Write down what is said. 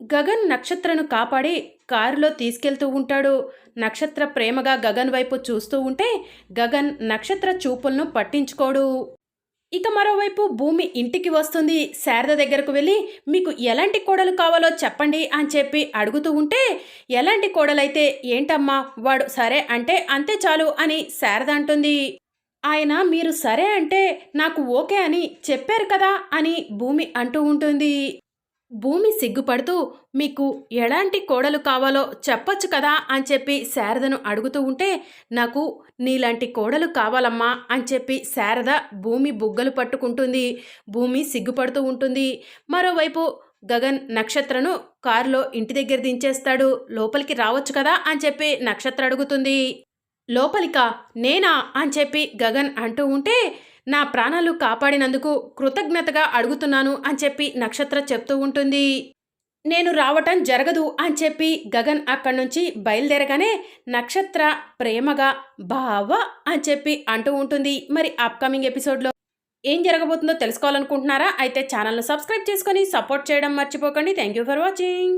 గగన్ నక్షత్రను కాపాడి కారులో తీసుకెళ్తూ ఉంటాడు. నక్షత్ర ప్రేమగా గగన్ వైపు చూస్తూ ఉంటే గగన్ నక్షత్ర చూపులను పట్టించుకోడు. ఇక మరోవైపు భూమి ఇంటికి వస్తుంది. శారద దగ్గరకు వెళ్ళి మీకు ఎలాంటి కోడలు కావాలో చెప్పండి అని చెప్పి అడుగుతూ ఉంటే ఎలాంటి కోడలైతే ఏంటమ్మా వాడు సరే అంటే అంతే చాలు అని శారద అంటుంది. ఆయన మీరు సరే అంటే నాకు ఓకే అని చెప్పారు కదా అని భూమి అంటూ ఉంటుంది. భూమి సిగ్గుపడుతూ మీకు ఎలాంటి కోడలు కావాలో చెప్పొచ్చు కదా అని చెప్పి శారదను అడుగుతూ ఉంటే నాకు నీలాంటి కోడలు కావాలమ్మా అని చెప్పి శారద భూమి బుగ్గలు పట్టుకుంటుంది భూమి సిగ్గుపడుతూ ఉంటుంది. మరోవైపు గగన్ నక్షత్రను కారులో ఇంటి దగ్గర దించేస్తాడు లోపలికి రావచ్చు కదా అని చెప్పి నక్షత్ర అడుగుతుంది. లోపలిక నేనా అని చెప్పి గగన్ అంటూ ఉంటే నా ప్రాణాలు కాపాడినందుకు కృతజ్ఞతగా అడుగుతున్నాను అని చెప్పి నక్షత్ర చెప్తూ ఉంటుంది. నేను రావటం జరగదు అని చెప్పి గగన్ అక్కడి నుంచి బయలుదేరగానే నక్షత్ర ప్రేమగా బావ అని చెప్పి అంటూ ఉంటుంది. మరి అప్కమింగ్ ఎపిసోడ్లో ఏం జరగబోతుందో తెలుసుకోవాలనుకుంటున్నారా? అయితే ఛానల్ను సబ్స్క్రైబ్ చేసుకొని సపోర్ట్ చేయడం మర్చిపోకండి. Thank you for watching